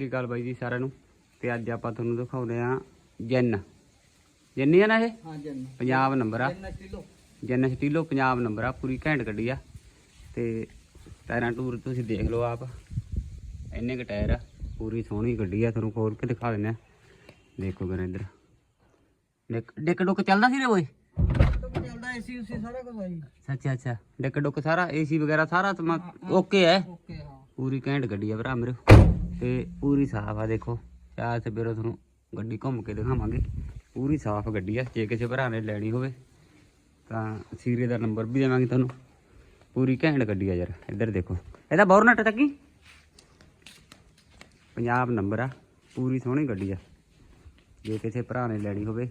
ਸ਼੍ਰੀ ਅਕਾਲ ਬਾਈ ਜੀ ਸਾਰਿਆਂ ਨੂੰ? ਤੇ ਅੱਜ ਆਪਾਂ ਤੁਹਾਨੂੰ ਦਿਖਾਉਂਦੇ ਆ ਜੈਨ। ਜੈਨੀ ਆ ਨਾ ਇਹ? ਹਾਂ ਜਨ। ਪੰਜਾਬ ਨੰਬਰ ਆ। ਜਨ ਕਿਲੋ ਜੈਨ ਸਟੀਲੋ ਪੰਜਾਬ ਨੰਬਰ ਆ ਪੂਰੀ ਘੈਂਟ ਗੱਡੀ ਆ। ਤੇ ਟਾਇਰਾਂ ਟੂਰ ਤੁਸੀਂ ਦੇਖ ਲਓ ਆਪ। ਇੰਨੇ ਕ ਟਾਇਰ ਆ ਪੂਰੀ ਸੋਹਣੀ ਗੱਡੀ ਆ ਤੁਹਾਨੂੰ ਖੋਲ ਕੇ ਦਿਖਾ ਦਿੰਦੇ ਆ। ਦੇਖੋ ਕਰ ਇੱਧਰ। ਡਿੱਕ ਡਿੱਕ ਚੱਲਦਾ ਸੀ ਰੇ ਓਏ? ਚੱਲਦਾ ਏਸੀ ਉਸੀ ਸਾਰਾ ਕੁਝ ਆਈ ਅੱਛਾ ਅੱਛਾ। ਡਿੱਕ ਡੁੱਕ ਸਾਰਾ ਏਸੀ ਵਗੈਰਾ ਸਾਰਾ ਓਕੇ ਹੈ ਓਕੇ ਹਾਂ। ਪੂਰੀ ਘੈਂਟ ਗੱਡੀ ਆ ਭਰਾ ਮੇਰੇ। ਤੇ ਪੂਰੀ ਸਾਫ਼ ਆ, ਦੇਖੋ। ਚਾਹ ਤੇ ਤੁਹਾਨੂੰ ਗੱਡੀ ਘੁੰਮ ਕੇ ਦਿਖਾਵਾਂਗੇ। ਪੂਰੀ ਸਾਫ਼ ਗੱਡੀ ਆ, ਜੇ ਕਿਸੇ ਭਰਾ ਨੇ ਲੈਣੀ ਹੋਵੇ, ਤਾਂ ਸੀਰੇ ਦਾ ਨੰਬਰ ਵੀ ਦੇਵਾਂਗੇ ਤੁਹਾਨੂੰ। ਪੂਰੀ ਘੈਂਟ ਗੱਡੀ ਆ ਯਾਰ, ਇੱਧਰ ਦੇਖੋ। ਇਹਦਾ ਬੌਰਨਟ ਚੱਕੀ। ਪੰਜਾਬ ਨੰਬਰ ਆ, ਪੂਰੀ ਸੋਹਣੀ ਗੱਡੀ ਆ। ਜੇ ਕਿਸੇ ਭਰਾ ਨੇ ਲੈਣੀ ਹੋਵੇ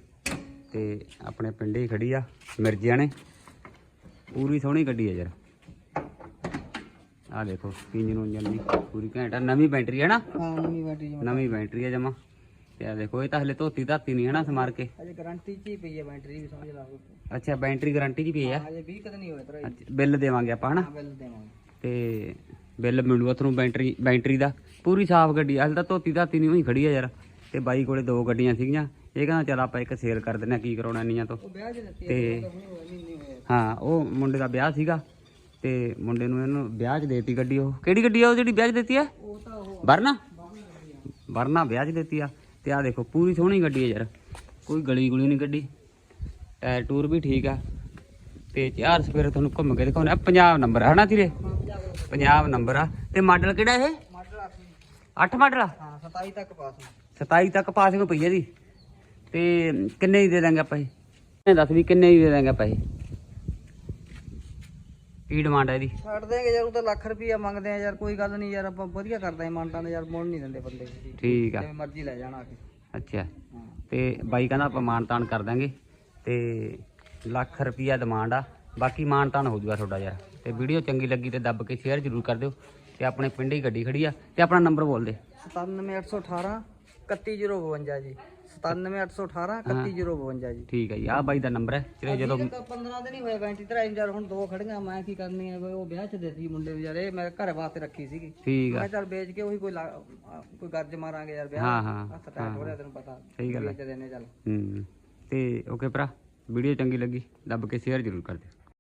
ਤੇ ਆਪਣੇ ਪਿੰਡੇ ਹੀ ਖੜੀ ਆ, ਮਿਰਜਿਆਂ ਨੇ। ਪੂਰੀ ਸੋਹਣੀ ਗੱਡੀ ਆ ਯਾਰ। ਆ ਦੇਖੋ ਇੰਜਨ ਉਂਜਨ ਦੀ ਪੂਰੀ ਘੈਂਟ ਆ ਨਵੀਂ ਬੈਟਰੀ ਹੈ ਨਾ। ਹਾਂ ਨਵੀਂ ਬੈਟਰੀ ਜਮਾ। ਨਵੀਂ ਬੈਟਰੀ ਹੈ ਜਮਾ। ਤੇ ਆ ਦੇਖੋ ਇਹ ਤਾਂ ਹਲੇ ਧੋਤੀ ਧਾਤੀ ਨਹੀਂ ਹੈ ਨਾ ਸਮਾਰ ਕੇ। ਅਜੇ ਗਾਰੰਟੀ ਚ ਹੀ ਪਈ ਹੈ ਬੈਟਰੀ ਵੀ ਸਮਝ ਲਾ ਅੱਛਾ ਬੈਟਰੀ ਗਾਰੰਟੀ ਦੀ ਪਈ ਆ? ਅਜੇ 20 ਕਦ ਨਹੀਂ ਹੋਇਆ ਤੇਰਾ ਬਿੱਲ ਦੇਵਾਂਗੇ ਆਪਾਂ ਹਨਾ? ਬਿੱਲ ਦੇਵਾਂਗੇ। ਤੇ ਬਿੱਲ ਮਿਲੂਗਾ ਤੁਹਾਨੂੰ ਬੈਟਰੀ ਬੈਟਰੀ ਦਾ। ਪੂਰੀ ਸਾਫ਼ ਗੱਡੀ ਹਲੇ ਤਾਂ ਧੋਤੀ ਧਾਤੀ ਨਹੀਂ ਹੋਈ ਖੜੀ ਆ ਯਾਰ। ਤੇ ਬਾਈ ਕੋਲੇ ਦੋ ਗੱਡੀਆਂ ਸੀਗੀਆਂ। ਇਹ ਕਹਿੰਦਾ ਚੱਲ ਆਪਾਂ ਇੱਕ ਸੇਲ ਕਰ ਦਿੰਦੇ ਆ ਕੀ ਕਰਾਉਣਾ ਇੰਨੀਆਂ ਤੋਂ? ਚ ਤੇ ਹੈ ਨਹੀਂ ਨਹੀਂ ਹਾਂ ਉਹ ਮੁੰਡੇ ਦਾ ਵਿਆਹ ਸੀਗਾ। ਤੇ ਮੁੰਡੇ ਨੂੰ ਇਹਨੂੰ ਵਿਆਹ 'ਚ ਦੇਤੀ ਗੱਡੀ ਉਹ। ਕਿਹੜੀ ਗੱਡੀ ਆ ਉਹ ਜਿਹੜੀ ਵਿਆਹ 'ਚ ਦਿੱਤੀ ਆ? ਉਹ ਤਾਂ ਉਹ ਵਰਨਾ? ਵਰਨਾ ਵਿਆਹ 'ਚ ਦਿੱਤੀ ਆ। ਤੇ ਆ ਦੇਖੋ ਪੂਰੀ ਸੋਹਣੀ ਗੱਡੀ ਆ ਯਾਰ। ਕੋਈ ਗਲੀ ਗੁਲੀ ਨਹੀਂ ਗੱਡੀ। ਟਾਇਰ ਟੂਰ ਵੀ ਠੀਕ ਆ। ਤੇ ਚਾਰ ਸਪੇਰੇ ਤੁਹਾਨੂੰ ਘੁੰਮ ਕੇ ਦਿਖਾਉਣਾ ਪੰਜਾਬ ਨੰਬਰ ਆ ਹਨਾ ਤੀਰੇ ਪੰਜਾਬ ਨੰਬਰ ਆ। ਤੇ ਮਾਡਲ ਕਿਹੜਾ ਇਹ? ਮਾਡਲ 8 ਮਾਡਲ ਆ? ਹਾਂ 27 ਤੱਕ ਪਾਸ 27 ਤੱਕ ਪਾਸਿੰਗ ਪਈ ਆ ਦੀ ਤੇ ਕਿੰਨੇ ਦੀ ਦੇ ਦਾਂਗੇ ਆਪਾਂ ਇਹ? ਦੱਸ ਵੀ ਕਿੰਨੇ ਦੀ ਦੇ ਦਾਂਗੇ ਆਪਾਂ ਇਹ? ਕੀ ਡਿਮਾਂਡ ਆ ਇਹਦੀ? ਛੱਡ ਦੇਗੇ ਯਾਰ ਉਹ ਤਾਂ ਲੱਖ ਰੁਪਈਆ ਮੰਗਦੇ ਆ ਯਾਰ ਕੋਈ ਗੱਲ ਨਹੀਂ ਯਾਰ ਆਪਾਂ ਵਧੀਆ ਕਰਦਾ ਇਮਾਨਤਾਂ ਦੇ ਯਾਰ ਮੁੱਲ ਨਹੀਂ ਦਿੰਦੇ ਬੰਦੇ। ਠੀਕ ਆ। ਜਿਵੇਂ ਮਰਜ਼ੀ ਲੈ ਜਾਣਾ ਆ ਕੇ। ਅੱਛਾ। ਹਾਂ। ਤੇ ਬਾਈ ਕਹਿੰਦਾ ਆਪਾਂ ਮਾਨਤਾਨ ਕਰ ਦਾਂਗੇ। ਤੇ ਲੱਖ ਰੁਪਈਆ ਡਿਮਾਂਡ ਆ। ਬਾਕੀ ਮਾਨਤਾਨ ਹੋ ਜੂਗਾ ਤੁਹਾਡਾ ਯਾਰ। ਤੇ ਵੀਡੀਓ ਚੰਗੀ ਲੱਗੀ ਤੇ ਦੱਬ ਕੇ ਸ਼ੇਅਰ ਜ਼ਰੂਰ ਕਰ ਦਿਓ। ਤੇ ਆਪਣੇ ਪਿੰਡ ਹੀ ਗੱਡੀ ਖੜੀ ਆ। ਤੇ ਆਪਣਾ ਨੰਬਰ ਬੋਲ ਦੇ। 97818 31052 ਜੀ। 97818 31052 ਜੀ। ਠੀਕ ਹੈ ਜੀ ਆਹ ਬਾਈ ਦਾ ਨੰਬਰ ਹੈ। ਜਿਹੜੇ ਜਦੋਂ 15 ਦਿਨ ਹੀ ਹੋਏ ਬੈਂਟੀ ਤੇਰਾ ਯਾਰ ਹੁਣ ਦੋ ਖੜੀਆਂ ਮੈਂ ਕੀ ਕਰਨੀ ਆ ਉਹ ਵਿਆਹ ਚ ਦੇਤੀ ਮੁੰਡੇ ਨੂੰ ਯਾਰ ਇਹ ਮੈਂ ਘਰ ਵਾਸਤੇ ਰੱਖੀ ਸੀਗੀ। ਠੀਕ ਆ। ਮੈਂ ਚੱਲ ਵੇਚ ਕੇ ਉਹੀ ਕੋਈ ਕੋਈ ਗਰਜ ਮਾਰਾਂਗੇ ਯਾਰ ਵਿਆਹ ਹਾਂ ਹਾਂ। ਹੱਥ ਟਾਈਟ ਹੋ ਰਿਹਾ ਤੈਨੂੰ ਪਤਾ। ਸਹੀ ਗੱਲ ਹੈ। ਵੇਚ ਚੱਲ। ਹੂੰ ਤੇ ਓਕੇ ਭਰਾ ਵੀਡੀਓ ਚੰਗੀ ਲੱਗੀ ਦੱਬ ਕੇ ਸ਼ੇਅਰ ਜ਼ਰੂਰ ਕਰ ਦਿਓ।